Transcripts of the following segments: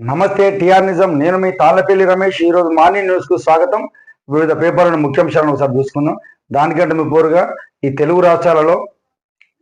నమస్తే టిఆర్ నిజం. నేను మీ తాళ్ళపల్లి రమేష్. ఈ రోజు మార్నింగ్ న్యూస్కు స్వాగతం. వివిధ పేపర్లను ముఖ్యాంశాలను ఒకసారి చూసుకుందాం. దానికంటే మీ పోరుగా ఈ తెలుగు రాష్ట్రాలలో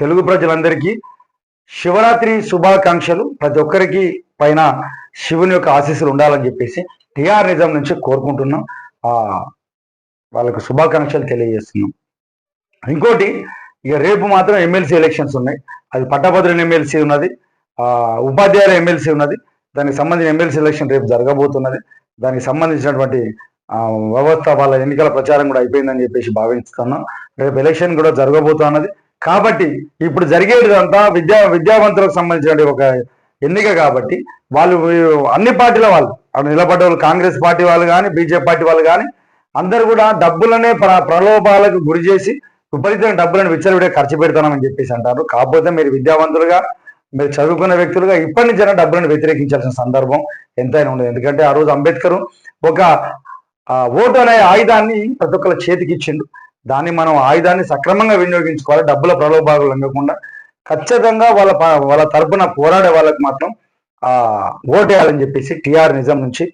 తెలుగు ప్రజలందరికీ శివరాత్రి శుభాకాంక్షలు. ప్రతి ఒక్కరికి పైన శివుని యొక్క ఆశీస్సులు ఉండాలని చెప్పేసి టిఆర్ నిజం నుంచి కోరుకుంటున్నాం. ఆ వాళ్ళకు శుభాకాంక్షలు తెలియజేస్తున్నాం. ఇంకోటి ఇక రేపు మాత్రం ఎమ్మెల్సీ ఎలక్షన్స్ ఉన్నాయి. అది పట్టభద్రుని ఎమ్మెల్సీ ఉన్నది. ఉపాధ్యాయుల ఎమ్మెల్సీ ఉన్నది. దానికి సంబంధించిన ఎమ్మెల్సీ ఎలక్షన్ రేపు జరగబోతున్నది. దానికి సంబంధించినటువంటి వ్యవస్థ వాళ్ళ ఎన్నికల ప్రచారం కూడా అయిపోయిందని చెప్పేసి భావిస్తున్నాం. రేపు ఎలక్షన్ కూడా జరగబోతున్నది. కాబట్టి ఇప్పుడు జరిగేదంతా విద్యా విద్యావంతులకు సంబంధించిన ఒక ఎన్నిక కాబట్టి వాళ్ళు అన్ని పార్టీల వాళ్ళు అక్కడ నిలబడ్డ వాళ్ళు కాంగ్రెస్ పార్టీ వాళ్ళు కానీ బీజేపీ పార్టీ వాళ్ళు కానీ అందరు కూడా డబ్బులనే ప్ర ప్రలోభాలకు గురి చేసి విపరీతమైన డబ్బులను విచ్చలవిడే ఖర్చు పెడతామని చెప్పేసి అంటారు. కాకపోతే మీరు విద్యావంతులుగా మీరు చదువుకున్న వ్యక్తులుగా ఇప్పటి నుంచైనా డబ్బులను వ్యతిరేకించాల్సిన సందర్భం ఎంతైనా ఉండదు. ఎందుకంటే ఆ రోజు అంబేద్కర్ ఒక ఓటు అనే ఆయుధాన్ని ప్రతి ఒక్కరి చేతికి ఇచ్చిండు. దాన్ని మనం ఆయుధాన్ని సక్రమంగా వినియోగించుకోవాలి డబ్బుల ప్రలోభాలు లొంగకుండా ఖచ్చితంగా వాళ్ళ వాళ్ళ తరపున పోరాడే వాళ్ళకి మాత్రం ఓటేయాలని చెప్పేసి టిఆర్ నిజం నుంచి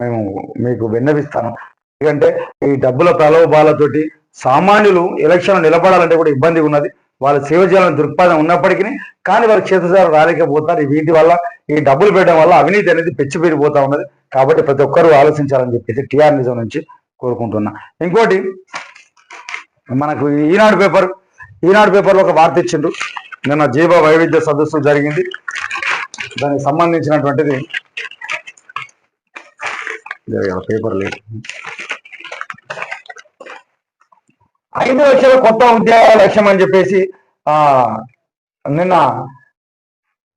మేము మీకు విన్నవిస్తాను. ఎందుకంటే ఈ డబ్బుల ప్రలోభాలతోటి సామాన్యులు ఎలక్షన్ నిలబడాలంటే కూడా ఇబ్బంది ఉన్నది. వాళ్ళ సేవ చేయాలని దృక్పథం ఉన్నప్పటికీ కానీ వారి చేతుసారా రాలేకపోతారు వీటి వల్ల ఈ డబ్బులు పెట్టడం వల్ల అవినీతి అనేది పెచ్చి పెరిగిపోతా ఉన్నది. కాబట్టి ప్రతి ఒక్కరూ ఆలోచించాలని చెప్పేసి టిఆర్ నిజం నుంచి కోరుకుంటున్నా. ఇంకోటి మనకు ఈనాడు పేపర్ ఈనాడు పేపర్లో ఒక వార్త ఇచ్చిండ్రు. నిన్న జీవ వైవిధ్య సదస్సు జరిగింది. దానికి సంబంధించినటువంటిది. పేపర్ లేదు. ఐదు లక్షల కొత్త ఉద్యోగాల లక్ష్యం అని చెప్పేసి ఆ నిన్న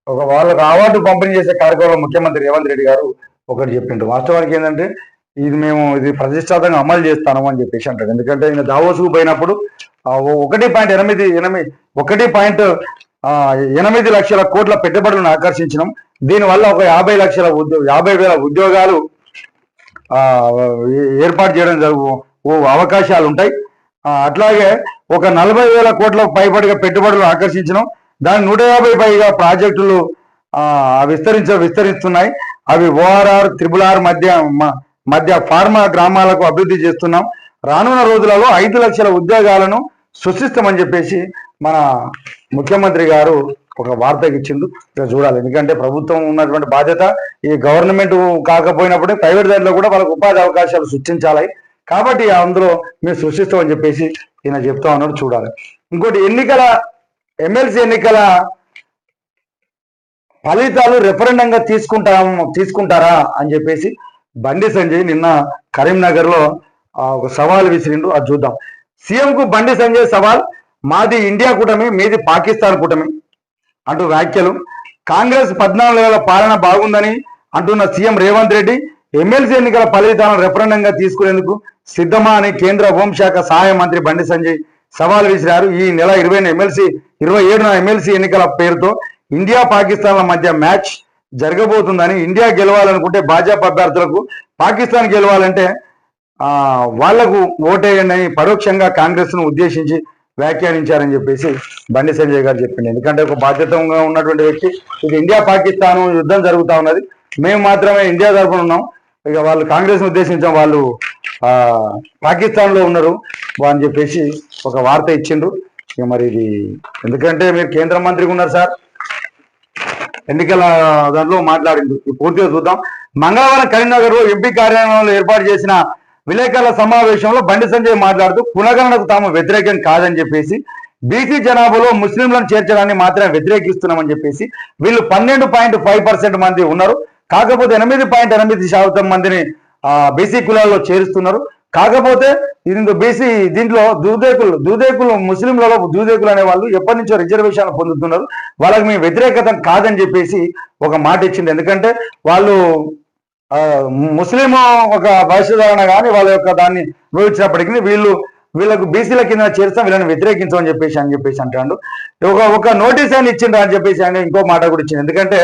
ఒక వాళ్ళకు అవార్డు పంపిణీ చేసే కార్యక్రమంలో ముఖ్యమంత్రి రేవంత్ రెడ్డి గారు ఒకటి చెప్పిండ్రు. వాస్తవానికి ఏంటంటే ఇది మేము ఇది ప్రతిష్టాతంగా అమలు చేస్తాము అని చెప్పేసి అంటారు. ఎందుకంటే ఈయన దావోసుకు పోయినప్పుడు ఓ- ఒకటి పాయింట్ ఎనిమిది ఎనిమిది ఒకటి పాయింట్ ఎనిమిది లక్షల కోట్ల పెట్టుబడులను ఆకర్షించినాం. దీనివల్ల ఒక యాభై లక్షల ఉద్యోగ యాభై వేల ఉద్యోగాలు ఏ- ఏర్పాటు చేయడం జరుగు అవకాశాలు ఉంటాయి అట్లాగే ఒక నలభై వేల కోట్ల పైబడిగా పెట్టుబడులు ఆకర్షించడం దాని నూట యాభై పైగా ప్రాజెక్టులు విస్తరించ విస్తరిస్తున్నాయి. అవి ఓఆర్ఆర్ త్రిబుల్ ఆర్ మధ్య మ- మధ్య ఫార్మా గ్రామాలకు అభివృద్ధి చేస్తున్నాం. రానున్న రోజులలో ఐదు లక్షల ఉద్యోగాలను సృష్టిస్తామని చెప్పేసి మన ముఖ్యమంత్రి గారు ఒక వార్త ఇచ్చిండు. ఇక్కడ చూడాలి. ఎందుకంటే ప్రభుత్వం ఉన్నటువంటి బాధ్యత ఈ గవర్నమెంట్ కాకపోయినప్పుడు ప్రైవేట్ దాంట్లో కూడా వాళ్ళకు ఉపాధి అవకాశాలు సృష్టించాలి. కాబట్టి అందులో మేము సృష్టిస్తామని చెప్పేసి ఈయన చెప్తా ఉన్నాడు చూడాలి. ఇంకోటి ఎన్నికల ఎమ్మెల్సీ ఎన్నికల ఫలితాలు రెఫరెండంగా తీసుకుంటాము తీసుకుంటారా అని చెప్పేసి బండి సంజయ్ నిన్న కరీంనగర్లో ఒక సవాల్ విసిరిండు. అది చూద్దాం. సీఎం కు బండి సంజయ్ సవాల్ మాది ఇండియా కూటమి మీది పాకిస్తాన్ కూటమి అంటూ వ్యాఖ్యలు. కాంగ్రెస్ పద్నాలుగు నెలల పాలన బాగుందని అంటున్న సీఎం రేవంత్ రెడ్డి ఎమ్మెల్సీ ఎన్నికల ఫలితాలను రెఫరెండంగా తీసుకునేందుకు సిద్ధమా అని కేంద్ర హోంశాఖ సహాయ మంత్రి బండి సంజయ్ సవాల్ విసిరారు. ఈ నెల ఇరవై ఎమ్మెల్సీ ఇరవై ఏడున ఎమ్మెల్సీ ఎన్నికల పేరుతో ఇండియా పాకిస్తాన్ల మధ్య మ్యాచ్ జరగబోతుందని ఇండియా గెలవాలనుకుంటే భాజపా అభ్యర్థులకు పాకిస్తాన్ గెలవాలంటే వాళ్ళకు ఓటేయండి అని పరోక్షంగా కాంగ్రెస్ను ఉద్దేశించి వ్యాఖ్యానించారని చెప్పేసి బండి సంజయ్ గారు చెప్పింది ఎందుకంటే ఒక బాధ్యతంగా ఉన్నటువంటి వ్యక్తి. ఇది ఇండియా పాకిస్తాన్ యుద్ధం జరుగుతూ ఉన్నది. మేము మాత్రమే ఇండియా తరఫున ఉన్నాం. ఇక వాళ్ళు కాంగ్రెస్ ఉద్దేశించాం వాళ్ళు పాకిస్తాన్లో పాకిస్తాన్లో ఉన్నారు అని చెప్పేసి ఒక వార్త ఇచ్చిండ్రు. ఇక మరి ఇది ఎందుకంటే మీరు కేంద్ర మంత్రిగా ఉన్నారు సార్. ఎన్నికల దాంట్లో మాట్లాడింది పూర్తిగా చూద్దాం. మంగళవారం కరీంనగర్లో ఎంపీ కార్యాలయంలో ఏర్పాటు చేసిన విలేకరుల సమావేశంలో బండి సంజయ్ మాట్లాడుతూ పునగణనకు తాము వ్యతిరేకం కాదని చెప్పేసి బీసీ జనాభాలో ముస్లింలను చేర్చడాన్ని మాత్రమే వ్యతిరేకిస్తున్నామని చెప్పేసి వీళ్ళు పన్నెండు పాయింట్ ఫైవ్ పర్సెంట్ మంది ఉన్నారు. కాకపోతే ఎనిమిది పాయింట్ ఎనిమిది శాతం మందిని బీసీ కులాల్లో చేరుస్తున్నారు. కాకపోతే దీంట్లో బీసీ దీంట్లో దూదేకులు దూదేకులు ముస్లింలలో దూదేకులు అనే వాళ్ళు ఎప్పటి నుంచో రిజర్వేషన్ పొందుతున్నారు. వాళ్ళకి మేము వ్యతిరేకత కాదని చెప్పేసి ఒక మాట ఇచ్చింది. ఎందుకంటే వాళ్ళు ముస్లిం ఒక భవిష్యధారణ కానీ వాళ్ళ యొక్క దాన్ని వివరించినప్పటికీ వీళ్ళు వీళ్ళకు బీసీల కింద చేరుస్తాం వీళ్ళని వ్యతిరేకించమని చెప్పేసి అని చెప్పేసి అంటాడు. ఒక ఒక నోటీస్ అని ఇచ్చిండ్రు అని చెప్పేసి ఆయన ఇంకో మాట కూడా ఇచ్చింది. ఎందుకంటే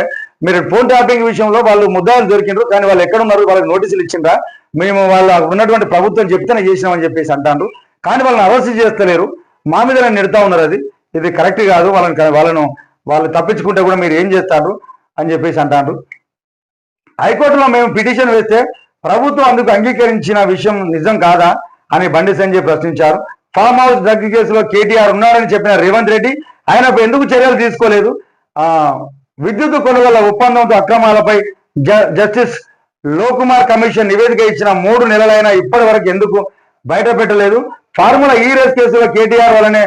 మీరు ఫోన్ ట్యాపింగ్ విషయంలో వాళ్ళు ముద్దాలు దొరికిండ్రు కానీ వాళ్ళు ఎక్కడ ఉన్నారు వాళ్ళకి నోటీసులు ఇచ్చిండ్రా? మేము వాళ్ళ ఉన్నటువంటి ప్రభుత్వం చెప్తేనే చేసినామని చెప్పేసి అంటారు కానీ వాళ్ళని అరెస్ట్ చేస్తలేరు. మా మీద నెడతా ఉన్నారు అది. ఇది కరెక్ట్ కాదు. వాళ్ళని వాళ్ళను వాళ్ళు తప్పించుకుంటే కూడా మీరు ఏం చేస్తారు అని చెప్పేసి అంటారు హైకోర్టులో మేము పిటిషన్ వేస్తే ప్రభుత్వం అందుకు అంగీకరించిన విషయం నిజం కాదా అని బండి సంజయ్ ప్రశ్నించారు. ఫామ్ హౌస్ దగ్గర కేసులో కేటీఆర్ ఉన్నారని చెప్పిన రేవంత్ రెడ్డి ఆయన ఎందుకు చర్యలు తీసుకోలేదు? విద్యుత్ కొనుగోల ఒప్పందంతో అక్రమాలపై జ- జస్టిస్ లోకుమార్ కమిషన్ నివేదిక ఇచ్చిన మూడు నెలలైనా ఇప్పటి వరకు ఎందుకు బయట పెట్టలేదు ఫార్ములా ఈ రేస్ కేసులో కేటీఆర్ వల్లనే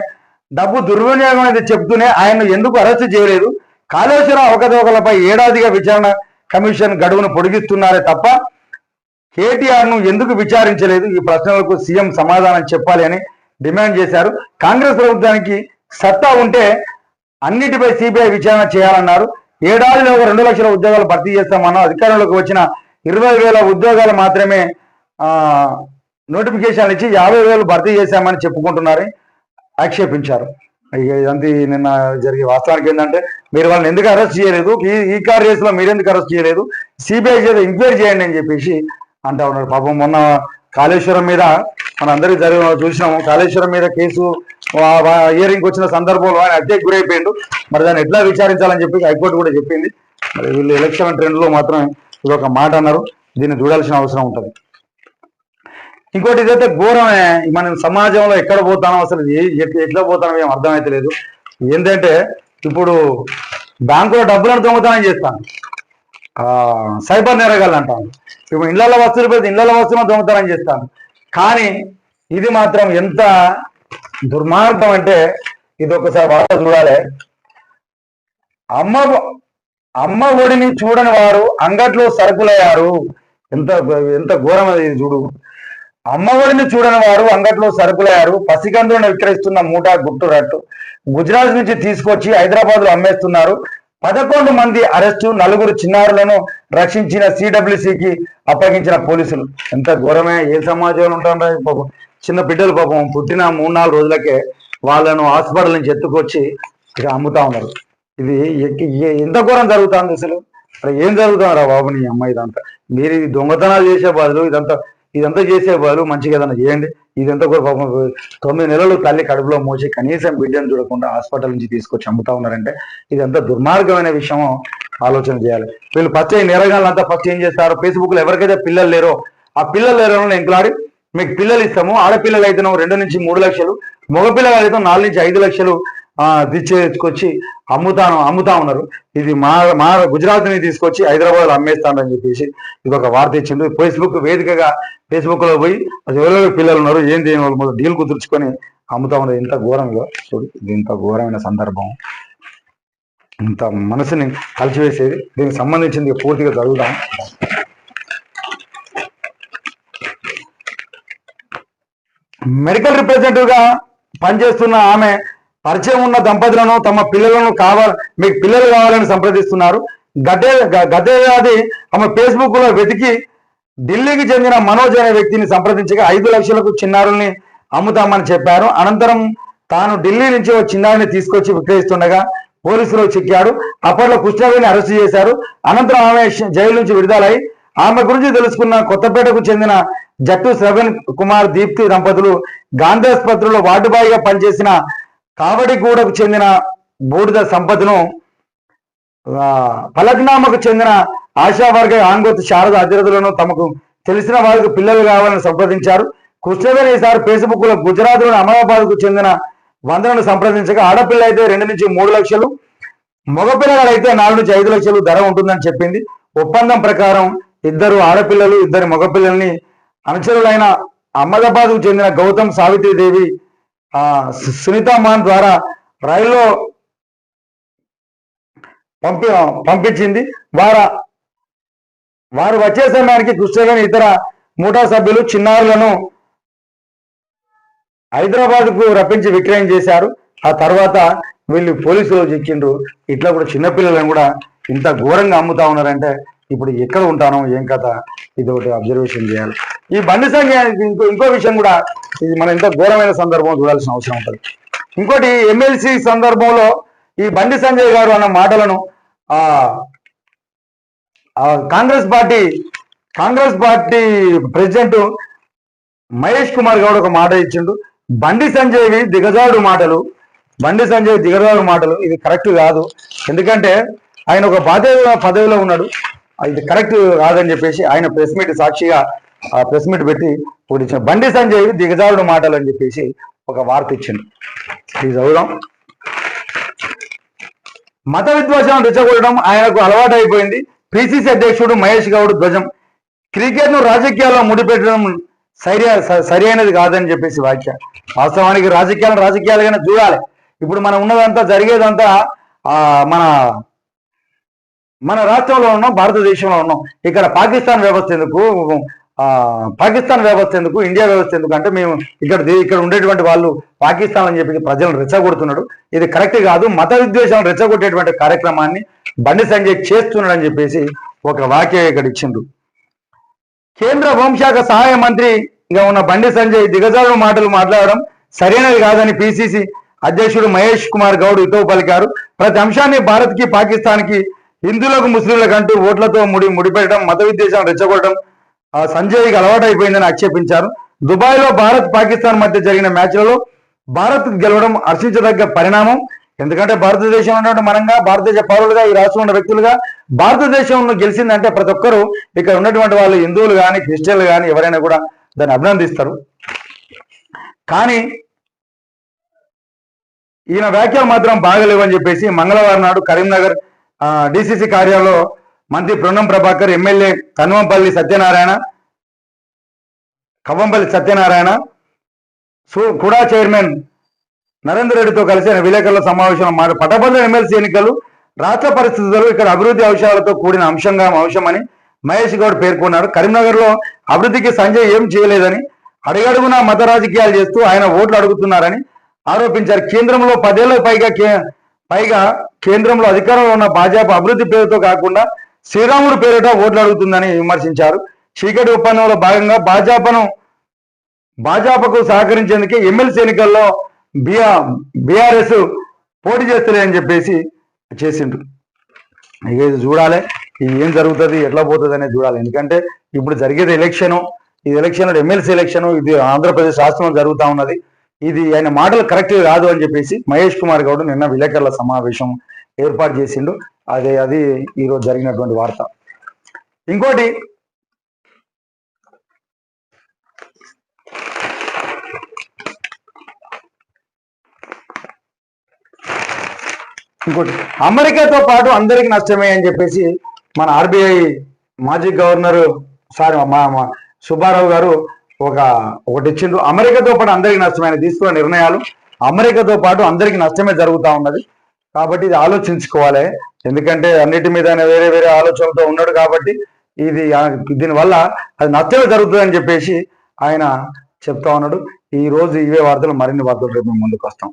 డబ్బు దుర్వినియోగం అనేది చెప్తూనే ఆయన్ను ఎందుకు అరెస్ట్ చేయలేదు? కాళేశ్వరం అవకతవకలపై ఏడాదిగా విచారణ కమిషన్ గడువును పొడిగిస్తున్నారే తప్ప కేటీఆర్ను ఎందుకు విచారించలేదు? ఈ ప్రశ్నలకు సీఎం సమాధానం చెప్పాలి అని డిమాండ్ చేశారు. కాంగ్రెస్ ప్రభుత్వానికి సత్తా ఉంటే అన్నిటిపై సిబిఐ విచారణ చేయాలన్నారు. ఏడాదిలో ఒక రెండు లక్షల ఉద్యోగాలు భర్తీ చేస్తామన్నా అధికారంలోకి వచ్చిన ఇరవై వేల ఉద్యోగాలు మాత్రమే నోటిఫికేషన్లు ఇచ్చి యాభై వేలు భర్తీ చేశామని చెప్పుకుంటున్నారని ఆక్షేపించారు. ఇదంతా నిన్న జరిగే వాస్తవానికి ఏంటంటే మీరు వాళ్ళని ఎందుకు అరెస్ట్ చేయలేదు? ఈ ఈ కార్ రేసులో మీరు ఎందుకు అరెస్ట్ చేయలేదు? సిబిఐ చేత ఎంక్వైరీ చేయండి అని చెప్పేసి అంటా ఉన్నారు. పాపం మొన్న కాళేశ్వరం మీద మన అందరికి జరిగిన చూసినాము. కాళేశ్వరం మీద కేసు హియరింగ్ వచ్చిన సందర్భంలో ఆయన హత్యకు గురైపోయిండు. మరి దాన్ని ఎట్లా విచారించాలని చెప్పి హైకోర్టు కూడా చెప్పింది. మరి వీళ్ళు ఎలక్షన్ ట్రెండ్లో మాత్రం ఇది ఒక మాట అన్నారు. దీన్ని చూడాల్సిన అవసరం ఉంటుంది. ఇంకోటి ఇదైతే ఘోరమే మనం సమాజంలో ఎక్కడ పోతానో అసలు ఎట్లా పోతానో ఏం అర్థమైతే లేదు. ఏంటంటే ఇప్పుడు బ్యాంకులో డబ్బులను దొంగతనం చేస్తాను. సైబర్ నేరగాళ్ళు అంటాను ఇప్పుడు ఇళ్ళలో వస్తువులు పెడితే ఇళ్ళలో వస్తువులను దొంగతనం చేస్తాను. కానీ ఇది మాత్రం ఎంత దుర్మార్గం అంటే ఇది ఒకసారి వార్త చూడాలి. అమ్మ అమ్మ ఒడిని చూడని వారు అంగట్లో సరుకులయ్యారు. ఎంత ఎంత ఘోరం అది ఇది చూడు అమ్మఒడిని చూడని వారు అంగట్లో సరుకులయ్యారు. పసికందులను విక్రయిస్తున్న మూట గుట్టు రట్టు గుజరాత్ నుంచి తీసుకొచ్చి హైదరాబాద్లో అమ్మేస్తున్నారు. పదకొండు మంది అరెస్టు నలుగురు చిన్నారులను రక్షించిన సిడబ్ల్యూసికి అప్పగించిన పోలీసులు. ఎంత ఘోరమే ఏ సమాజంలో ఉంటారా పాపం? చిన్న బిడ్డలు పాపం పుట్టిన మూడు నాలుగు రోజులకే వాళ్ళను హాస్పిటల్ నుంచి ఎత్తుకొచ్చి ఇక అమ్ముతా ఉన్నారు. ఇది ఎంత ఘోరం జరుగుతుంది అసలు? ఏం జరుగుతుందిరా బాబు నీ అమ్మాయి ఇదంతా? మీరు దొంగతనాలు చేసే బదులు ఇదంతా ఇదంతా చేసే బదులు మంచిగా ఏదైనా చేయండి. ఇదంతా కూడా పాపం తొమ్మిది నెలలు తల్లి కడుపులో మోసి కనీసం బిడ్డను చూడకుండా హాస్పిటల్ నుంచి తీసుకొచ్చి అమ్ముతా ఉన్నారంటే ఇదంతా దుర్మార్గమైన విషయం ఆలోచన చేయాలి. వీళ్ళు ఫస్ట్ నేరగాళ్ళంతా ఫస్ట్ ఏం చేస్తారు? ఫేస్బుక్లో ఎవరికైతే పిల్లలు లేరో ఆ పిల్లలు లేరో ఎంక్లాడి మీకు పిల్లలు ఇస్తాము ఆడపిల్లలు అయితే రెండు నుంచి మూడు లక్షలు మగపిల్లలు అయితే నాలుగు నుంచి ఐదు లక్షలు ఆ అమ్ముతాను అమ్ముతా ఉన్నారు. ఇది మా మా గుజరాత్ని తీసుకొచ్చి హైదరాబాద్ అమ్మేస్తానని చెప్పేసి ఇది ఒక వార్త ఇచ్చిండు. ఫేస్బుక్ వేదికగా ఫేస్బుక్లో పోయి అది ఎవరెవరు పిల్లలు ఉన్నారు ఏం చేయని వాళ్ళు డీల్ కుదుర్చుకొని అమ్ముతా ఉన్నారు. ఇంత ఘోరంగా చూడు ఇది ఇంత ఘోరమైన సందర్భం. ఇంత మనసుని కలిసివేసేది. దీనికి సంబంధించింది పూర్తిగా చదువుదాం. మెడికల్ రిప్రజెంటేటివ్గా పనిచేస్తున్న ఆమె పరిచయం ఉన్న దంపతులను తమ పిల్లలను కావాలి మీకు పిల్లలు కావాలని సంప్రదిస్తున్నారు. గతే గ- గతేడాది ఆమె ఫేస్బుక్లో వెతికి ఢిల్లీకి చెందిన మనోజ్ అనే వ్యక్తిని సంప్రదించగా ఐదు లక్షలకు చిన్నారుల్ని అమ్ముతామని చెప్పారు. అనంతరం తాను ఢిల్లీ నుంచి ఓ చిన్నారిని తీసుకొచ్చి విక్రయిస్తుండగా పోలీసులు చిక్కాడు అప్పట్లో కృష్ణవేణి అరెస్ట్ చేశారు. అనంతరం ఆమె జైలు నుంచి విడుదలై ఆమె గురించి తెలుసుకున్న కొత్తపేటకు చెందిన జట్టు శ్రవణ్ కుమార్ దీప్తి దంపతులు గాంధీ ఆసుపత్రిలో వార్డుబాయిగా పనిచేసిన కావడిగూడకు చెందిన బూడిద సంపదను పలగ్నామకు చెందిన ఆశావర్గ ఆంగోత్ శారద అధిరథులను తమకు తెలిసిన వారికి పిల్లలు కావాలని సంప్రదించారు. కృష్ణవేణి ఈసారి ఫేస్బుక్లో గుజరాత్లోని కు చెందిన వందనను సంప్రదించగా ఆడపిల్ల అయితే రెండు నుంచి మూడు లక్షలు మగపిల్లలు అయితే నాలుగు నుంచి ఐదు లక్షలు ధర ఉంటుందని చెప్పింది. ఒప్పందం ప్రకారం ఇద్దరు ఆడపిల్లలు ఇద్దరు మగపిల్లల్ని అనుచరులైన అహ్మదాబాద్ చెందిన గౌతమ్ సావిత్రిదేవి ఆ సునీతా మాన్ ద్వారా రైల్లో పంపి పంపించింది. వారు వారు వచ్చే సమయానికి కృష్ణవేణి ఇతర మూటా సభ్యులు చిన్నారులను హైదరాబాద్కు రప్పించి విక్రయం చేశారు. ఆ తర్వాత వీళ్ళు పోలీసులు చిక్కిండ్రు ఇట్లా కూడా చిన్నపిల్లలను కూడా ఇంత ఘోరంగా అమ్ముతా ఉన్నారంటే ఇప్పుడు ఎక్కడ ఉంటానో ఏం కథ ఇది ఒకటి అబ్జర్వేషన్ చేయాలి. ఈ బండి సంఖ్య ఇంకో ఇంకో విషయం కూడా ఇది మన ఎంతో ఘోరమైన సందర్భం చూడాల్సిన అవసరం ఉంటుంది. ఇంకోటి ఎమ్మెల్సీ సందర్భంలో ఈ బండి సంజయ్ గారు అన్న మాటలను Congress party Congress party president Mahesh Kumar Goud ఒక మాట ఇచ్చిండు. బండి సంజయ్వి దిగజాడు మాటలు బండి సంజయ్ దిగజాడు మాటలు ఇది కరెక్ట్ కాదు. ఎందుకంటే ఆయన ఒక బాధ్యత పదవిలో ఉన్నాడు. ఇది కరెక్ట్ కాదని చెప్పేసి ఆయన ప్రెస్ మీట్ సాక్షిగా ప్రెస్ మీట్ పెట్టి ఒకటి ఇచ్చిన బండి సంజయ్ దిగజారుడు మాటలు అని చెప్పేసి ఒక వార్త ఇచ్చింది ఇది చదువుదాం. మత విద్వేషం రెచ్చగొట్టడం ఆయనకు అలవాటు అయిపోయింది పిసిసి అధ్యక్షుడు మహేష్ గౌడ్ ధ్వజం. క్రికెట్ను రాజకీయాల్లో ముడిపెట్టడం సరి సరి కాదని చెప్పేసి వ్యాఖ్య. వాస్తవానికి రాజకీయాలను రాజకీయాలుగానే చూడాలి. ఇప్పుడు మనం ఉన్నదంతా జరిగేదంతా ఆ, మన మన రాష్ట్రంలో ఉన్నాం భారతదేశంలో ఉన్నాం. ఇక్కడ పాకిస్తాన్ వ్యవస్థ ఎందుకు? పాకిస్తాన్ వ్యవస్థ ఎందుకు? ఇండియా వ్యవస్థ ఎందుకు? అంటే మేము ఇక్కడ ఇక్కడ ఉండేటువంటి వాళ్ళు పాకిస్తాన్ అని చెప్పి ప్రజలను రెచ్చగొడుతున్నాడు. ఇది కరెక్ట్ కాదు. మత విద్వేషాలను రెచ్చగొట్టేటువంటి కార్యక్రమాన్ని బండి సంజయ్ చేస్తున్నాడు అని చెప్పేసి ఒక వాక్య ఇక్కడ ఇచ్చిండు. కేంద్ర హోంశాఖ సహాయ మంత్రిగా ఉన్న బండి సంజయ్ దిగజారు మాటలు మాట్లాడడం సరైనది కాదని పిసిసి అధ్యక్షుడు మహేష్ కుమార్ గౌడ్ హితవు పలికారు ప్రతి అంశాన్ని భారత్కి పాకిస్తాన్కి హిందువులకు ముస్లింలకు అంటూ ఓట్లతో ముడి ముడిపెట్టడం మత విద్వేషాలు రెచ్చగొట్టడం సంజయ్కి అలవాటైపోయిందని ఆక్షేపించారు. దుబాయ్లో భారత్ పాకిస్తాన్ మధ్య జరిగిన మ్యాచ్లలో భారత్ గెలవడం హర్షించదగ్గ పరిణామం. ఎందుకంటే భారతదేశం ఉన్నటువంటి మనంగా భారతదేశ పౌరులుగా ఈ రాష్ట్రంలో ఉన్న వ్యక్తులుగా భారతదేశంలో గెలిచిందంటే ప్రతి ఒక్కరూ ఇక్కడ ఉన్నటువంటి వాళ్ళు హిందువులు కానీ క్రిస్టియన్లు కానీ ఎవరైనా కూడా దాన్ని అభినందిస్తారు. కానీ ఈయన వ్యాఖ్యలు మాత్రం బాగలేవని చెప్పేసి మంగళవారం నాడు కరీంనగర్ డిసిసి కార్యాలయంలో మంత్రి పొన్నం ప్రభాకర్ ఎమ్మెల్యే కన్వంపల్లి సత్యనారాయణ కవ్వంపల్లి సత్యనారాయణ సో కూడా చైర్మన్ నరేందర్ రెడ్డితో కలిసి ఆయన విలేకరుల సమావేశంలో మాట పట్టభద్రుల ఎమ్మెల్సీ ఎన్నికలు రాష్ట్ర పరిస్థితులు ఇక్కడ అభివృద్ధి అంశాలతో కూడిన అంశంగా అంశమని మహేష్ గౌడ్ పేర్కొన్నారు. కరీంనగర్లో అభివృద్ధికి సంజయ్ ఏం చేయలేదని అడిగడుగునా మత రాజకీయాలు చేస్తూ ఆయన ఓట్లు అడుగుతున్నారని ఆరోపించారు. కేంద్రంలో పదేళ్ళ పైగా కే- పైగా కేంద్రంలో అధికారంలో ఉన్న భాజపా అభివృద్ధి పేరుతో కాకుండా శ్రీరాముడు పేరిట ఓట్లు అడుగుతుందని విమర్శించారు. చీకటి ఒప్పందంలో భాగంగా భాజపాను భాజపాకు సహకరించేందుకే ఎమ్మెల్సీ ఎన్నికల్లో బిఆర్ బీఆర్ఎస్ పోటీ చేస్తలే అని చెప్పేసి చేసిండు ఇక ఇది చూడాలి. ఇది ఏం జరుగుతుంది ఎట్లా పోతుంది అనేది చూడాలి. ఎందుకంటే ఇప్పుడు జరిగేది ఎలక్షను ఈ ఎలక్షన్ ఎమ్మెల్సీ ఎలక్షన్ ఇది ఆంధ్రప్రదేశ్ రాష్ట్రంలో జరుగుతూ ఉన్నది. ఇది ఆయన మాటలు కరెక్ట్ కాదు అని చెప్పేసి మహేష్ కుమార్ గౌడ్ నిన్న విలేకరుల సమావేశం ఏర్పాటు చేసిండు. అదే అది ఈరోజు జరిగినటువంటి వార్త. ఇంకోటి ఇంకోటి అమెరికాతో పాటు అందరికి నష్టమే అని చెప్పేసి మన ఆర్బీఐ మాజీ గవర్నర్ సారీ మా సుబ్బారావు గారు ఒక ఒకటి ఇచ్చిండు అమెరికాతో పాటు అందరికి నష్టమైన తీసుకున్న నిర్ణయాలు అమెరికాతో పాటు అందరికి నష్టమే జరుగుతా ఉన్నది. కాబట్టి ఇది ఆలోచించుకోవాలి. ఎందుకంటే అన్నిటి మీద వేరే వేరే ఆలోచనలతో ఉన్నాడు కాబట్టి ఇది దీనివల్ల అది నష్టమే జరుగుతుందని చెప్పేసి ఆయన చెప్తా ఉన్నాడు. ఈ రోజు ఇవే వార్తలు మరిన్ని వార్తలు రేపు మేము ముందుకు వస్తాం.